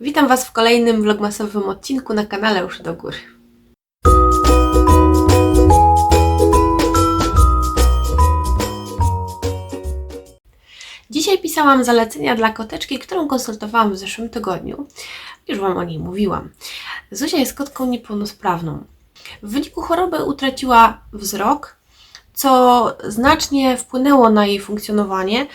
Witam Was w kolejnym vlogmasowym odcinku na kanale Już do Góry. Dzisiaj pisałam zalecenia dla koteczki, którą konsultowałam w zeszłym tygodniu. Już Wam o niej mówiłam. Zuzia jest kotką niepełnosprawną. W wyniku choroby utraciła wzrok, co znacznie wpłynęło na jej funkcjonowanie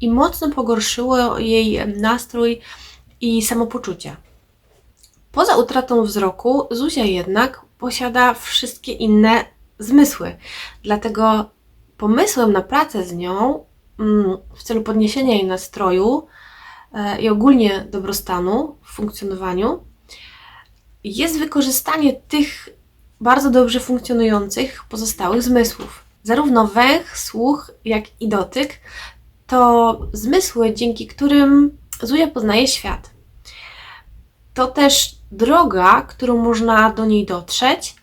i mocno pogorszyło jej nastrój i samopoczucie. Poza utratą wzroku, Zuzia jednak posiada wszystkie inne zmysły. Dlatego pomysłem na pracę z nią mm, w celu podniesienia jej nastroju e, i ogólnie dobrostanu w funkcjonowaniu jest wykorzystanie tych bardzo dobrze funkcjonujących pozostałych zmysłów. Zarówno węch, słuch, jak i dotyk to zmysły, dzięki którym Zuzia poznaje świat. To też droga, którą można do niej dotrzeć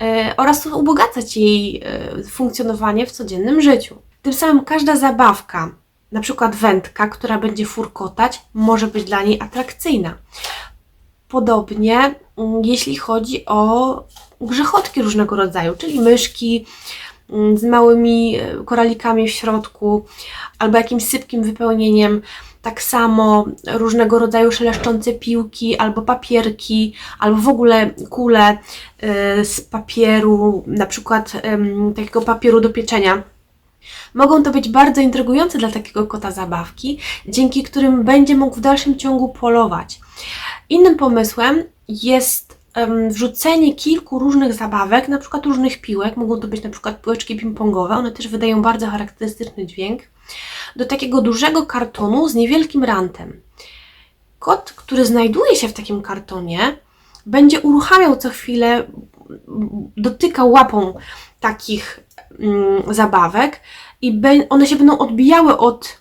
yy, oraz ubogacać jej yy, funkcjonowanie w codziennym życiu. Tym samym każda zabawka, na przykład wędka, która będzie furkotać, może być dla niej atrakcyjna. Podobnie yy, jeśli chodzi o grzechotki różnego rodzaju, czyli myszki, z małymi koralikami w środku albo jakimś sypkim wypełnieniem. Tak samo różnego rodzaju szeleszczące piłki, albo papierki, albo w ogóle kule z papieru, na przykład takiego papieru do pieczenia. Mogą to być bardzo intrygujące dla takiego kota zabawki, dzięki którym będzie mógł w dalszym ciągu polować. Innym pomysłem jest wrzucenie kilku różnych zabawek, na przykład różnych piłek, mogą to być na przykład piłeczki ping-pongowe, one też wydają bardzo charakterystyczny dźwięk, do takiego dużego kartonu z niewielkim rantem. Kot, który znajduje się w takim kartonie, będzie uruchamiał co chwilę, dotykał łapą takich mm, zabawek i one się będą odbijały od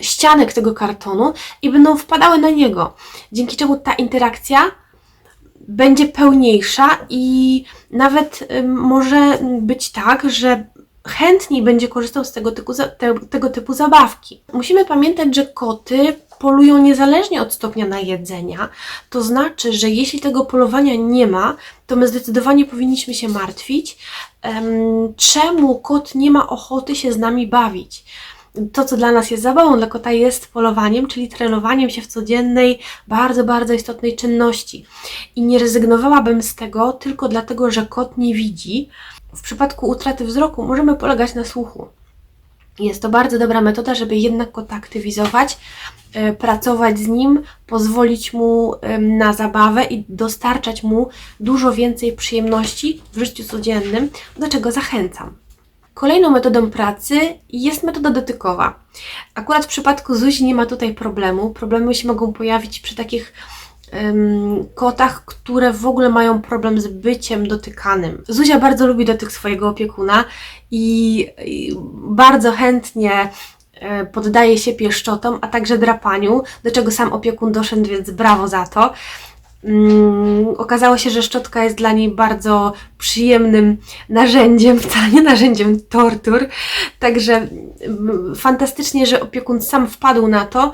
ścianek tego kartonu i będą wpadały na niego. Dzięki czemu ta interakcja będzie pełniejsza i nawet może być tak, że chętniej będzie korzystał z tego typu, te, tego typu zabawki. Musimy pamiętać, że koty polują niezależnie od stopnia najedzenia. To znaczy, że jeśli tego polowania nie ma, to my zdecydowanie powinniśmy się martwić, czemu kot nie ma ochoty się z nami bawić to, co dla nas jest zabawą, dla kota jest polowaniem, czyli trenowaniem się w codziennej, bardzo, bardzo istotnej czynności. I nie rezygnowałabym z tego tylko dlatego, że kot nie widzi. W przypadku utraty wzroku możemy polegać na słuchu. Jest to bardzo dobra metoda, żeby jednak kota aktywizować, e, pracować z nim, pozwolić mu na zabawę i dostarczać mu dużo więcej przyjemności w życiu codziennym, do czego zachęcam. Kolejną metodą pracy jest metoda dotykowa. Akurat w przypadku Zuzi nie ma tutaj problemu. Problemy się mogą pojawić przy takich um, kotach, które w ogóle mają problem z byciem dotykanym. Zuzia bardzo lubi dotyk swojego opiekuna i, i bardzo chętnie e, poddaje się pieszczotom, a także drapaniu, do czego sam opiekun doszedł, więc brawo za to. Mm, okazało się, że szczotka jest dla niej bardzo przyjemnym narzędziem, wcale nie narzędziem tortur. Także mm, fantastycznie, że opiekun sam wpadł na to,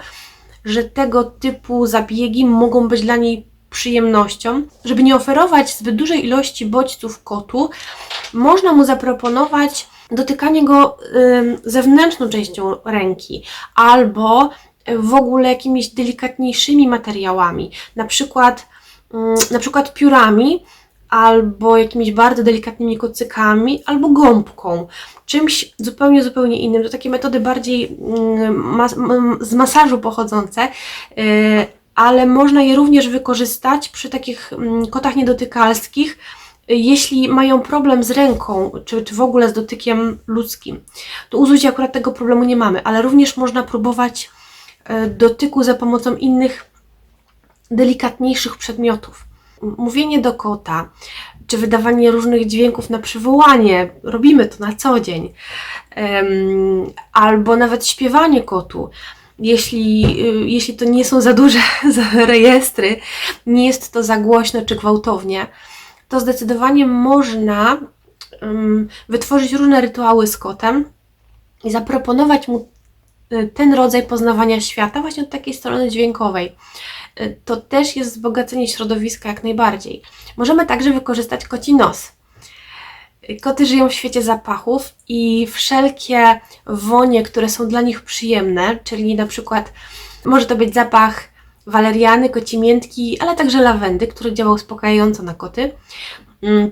że tego typu zabiegi mogą być dla niej przyjemnością. Żeby nie oferować zbyt dużej ilości bodźców kotu, można mu zaproponować dotykanie go zewnętrzną częścią ręki albo w ogóle jakimiś delikatniejszymi materiałami, na przykład na przykład piórami, albo jakimiś bardzo delikatnymi kocykami, albo gąbką, czymś zupełnie, zupełnie innym. To takie metody bardziej mm, mas z masażu pochodzące, y, ale można je również wykorzystać przy takich mm, kotach niedotykalskich, jeśli mają problem z ręką, czy, czy w ogóle z dotykiem ludzkim. To u Zuzi akurat tego problemu nie mamy, ale również można próbować y, dotyku za pomocą innych delikatniejszych przedmiotów. Mówienie do kota, czy wydawanie różnych dźwięków na przywołanie, robimy to na co dzień, albo nawet śpiewanie kotu. Jeśli, y, jeśli to nie są za duże rejestry, nie jest to za głośno czy gwałtownie, to zdecydowanie można wytworzyć różne rytuały z kotem i zaproponować mu y, ten rodzaj poznawania świata właśnie od takiej strony dźwiękowej. Y, to też jest wzbogacenie środowiska jak najbardziej. Możemy także wykorzystać koci nos. Koty żyją w świecie zapachów i wszelkie wonie, które są dla nich przyjemne, czyli na przykład może to być zapach waleriany, kocimiętki, ale także lawendy, który działa uspokajająco na koty, mm,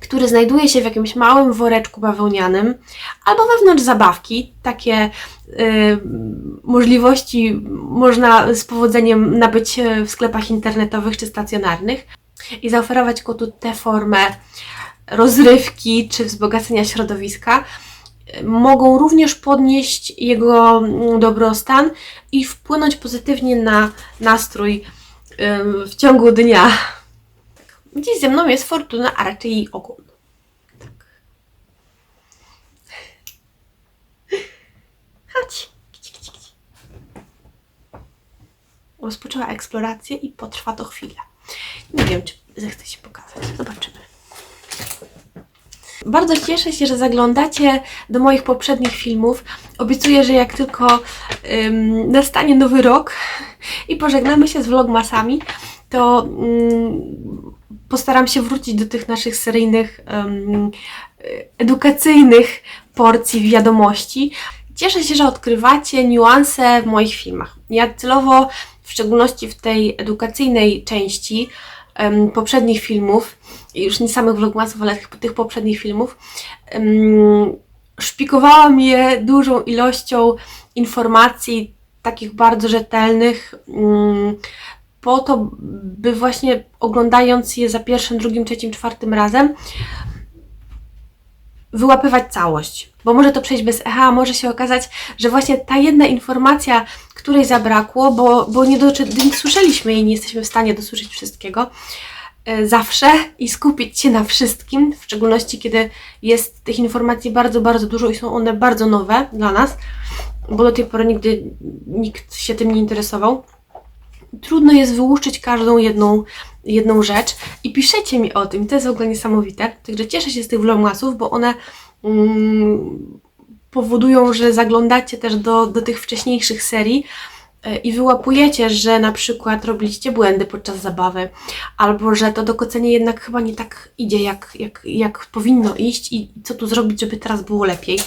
który znajduje się w jakimś małym woreczku bawełnianym albo wewnątrz zabawki. Takie y, możliwości można z powodzeniem nabyć w sklepach internetowych czy stacjonarnych i zaoferować kotu tę formę rozrywki czy wzbogacenia środowiska, mogą również podnieść jego mm, dobrostan i wpłynąć pozytywnie na nastrój w ciągu dnia. Dziś ze mną jest Fortuna, a raczej jej ogon. Tak. Chodź. Kici, kici, kici. Rozpoczęła eksplorację i potrwa to chwilę. Nie wiem, czy zechce się pokazać. Zobaczymy. Bardzo cieszę się, że zaglądacie do moich poprzednich filmów. Obiecuję, że jak tylko ym, nastanie nowy rok i pożegnamy się z vlogmasami, to ym, postaram się wrócić do tych naszych seryjnych, edukacyjnych porcji wiadomości. Cieszę się, że odkrywacie niuanse w moich filmach. Ja celowo, w szczególności w tej edukacyjnej części, um, poprzednich filmów, już nie samych vlogmasów, ale tych, tych poprzednich filmów, um, szpikowałam je dużą ilością informacji, takich bardzo rzetelnych, um, po to, by właśnie oglądając je za pierwszym, drugim, trzecim, czwartym razem, wyłapywać całość, bo może to przejść bez echa, może się okazać, że właśnie ta jedna informacja, której zabrakło, bo, bo nie, doczy, nie słyszeliśmy i nie jesteśmy w stanie dosłyszeć wszystkiego e, zawsze i skupić się na wszystkim, w szczególności kiedy jest tych informacji bardzo, bardzo dużo i są one bardzo nowe dla nas, bo do tej pory nigdy nikt się tym nie interesował. Trudno jest wyłuszczyć każdą jedną, jedną rzecz i piszecie mi o tym, to jest w ogóle niesamowite. Także cieszę się z tych vlogmasów, bo one mm, powodują, że zaglądacie też do, do tych wcześniejszych serii e, i wyłapujecie, że na przykład robiliście błędy podczas zabawy, albo że to dokocenie jednak chyba nie tak idzie, jak, jak, jak powinno iść i co tu zrobić, żeby teraz było lepiej,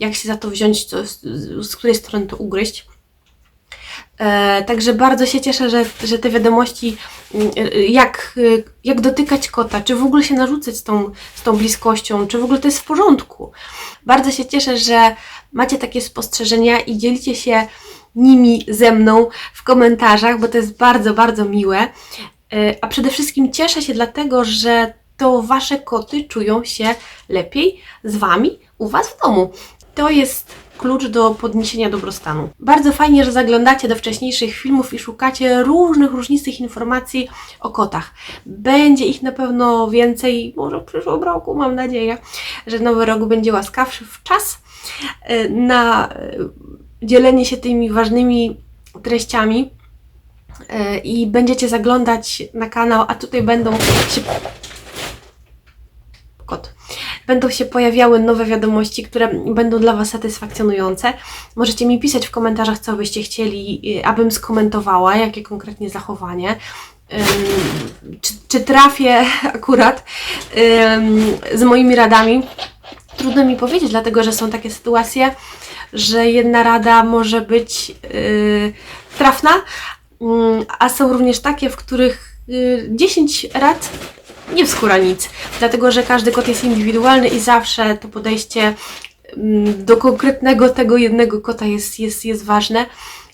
jak się za to wziąć, co, z, z której strony to ugryźć. E, także bardzo się cieszę, że, że te wiadomości, mm, e, jak, jak dotykać kota, czy w ogóle się narzucać z tą, z tą bliskością, czy w ogóle to jest w porządku. Bardzo się cieszę, że macie takie spostrzeżenia i dzielicie się nimi ze mną w komentarzach, bo to jest bardzo, bardzo miłe. E, a przede wszystkim cieszę się dlatego, że to Wasze koty czują się lepiej z Wami u Was w domu. To jest klucz do podniesienia dobrostanu. Bardzo fajnie, że zaglądacie do wcześniejszych filmów i szukacie różnych, różnistych informacji o kotach. Będzie ich na pewno więcej, może w przyszłym roku, mam nadzieję, że nowy rok będzie łaskawszy w czas e, na e, dzielenie się tymi ważnymi treściami e, i będziecie zaglądać na kanał, a tutaj będą się kot będą się pojawiały nowe wiadomości, które będą dla Was satysfakcjonujące. Możecie mi pisać w komentarzach, co byście chcieli, y, abym skomentowała, jakie konkretnie zachowanie. Czy, czy trafię akurat z moimi radami? Trudno mi powiedzieć, dlatego że są takie sytuacje, że jedna rada może być y, trafna, a są również takie, w których 10 y, rad nie wskóra nic, dlatego że każdy kot jest indywidualny i zawsze to podejście mm, do konkretnego tego jednego kota jest, jest, jest ważne.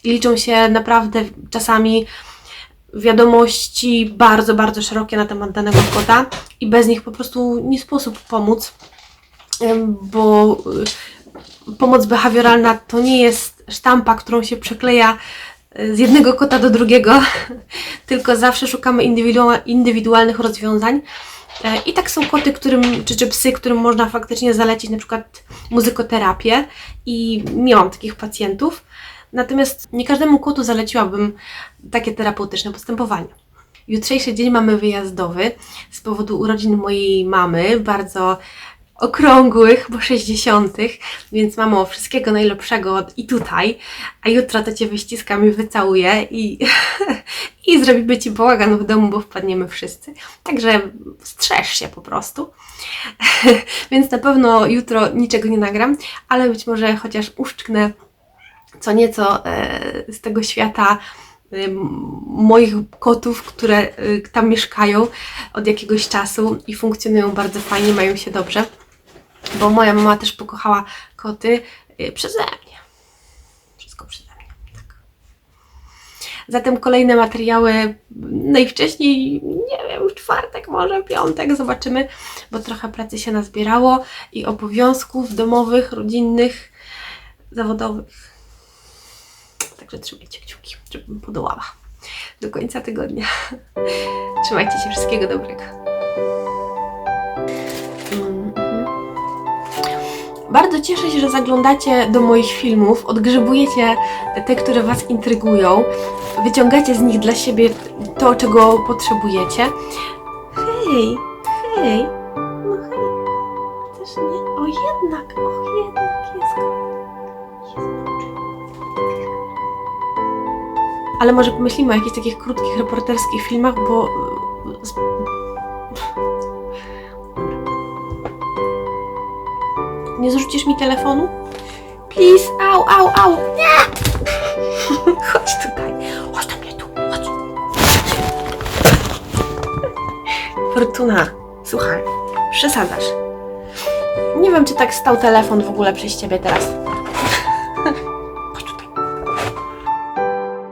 I liczą się naprawdę czasami wiadomości bardzo, bardzo szerokie na temat danego kota i bez nich po prostu nie sposób pomóc, bo y, pomoc behawioralna to nie jest sztampa, którą się przekleja z jednego kota do drugiego, tylko zawsze szukamy indywidualnych rozwiązań. E, I tak są koty, którym, czy, czy psy, którym można faktycznie zalecić na przykład muzykoterapię i miałam takich pacjentów. Natomiast nie każdemu kotu zaleciłabym takie terapeutyczne postępowanie. Jutrzejszy dzień mamy wyjazdowy z powodu urodzin mojej mamy. Bardzo okrągłych, bo 60., więc mamo, wszystkiego najlepszego i tutaj, a jutro to Cię wyściskam i wycałuję i, i zrobimy Ci bałagan w domu, bo wpadniemy wszyscy. Także strzeż się po prostu. więc na pewno jutro niczego nie nagram, ale być może chociaż uszczknę co nieco e, z tego świata e, moich kotów, które e, tam mieszkają od jakiegoś czasu i funkcjonują bardzo fajnie, mają się dobrze, bo moja mama też pokochała koty e, przeze mnie. Wszystko przeze mnie. Tak. Zatem kolejne materiały najwcześniej, nie wiem, w czwartek, może piątek, zobaczymy, bo trochę pracy się nazbierało i obowiązków domowych, rodzinnych, zawodowych. Także trzymajcie kciuki, żebym podołała do końca tygodnia. Trzymajcie się, wszystkiego dobrego. Bardzo cieszę się, że zaglądacie do moich filmów, odgrzebujecie te, które Was intrygują, wyciągacie z nich dla siebie to, czego potrzebujecie. Hej, hej, no hej, też nie, o jednak, o jednak jest Ale może pomyślimy o jakichś takich krótkich reporterskich filmach, bo. Nie zrzucisz mi telefonu? Please, au, au, au! Nie! Chodź tutaj, chodź do mnie tu, chodź. Fortuna, słuchaj, przesadzasz. Nie wiem, czy tak stał telefon w ogóle przez ciebie teraz.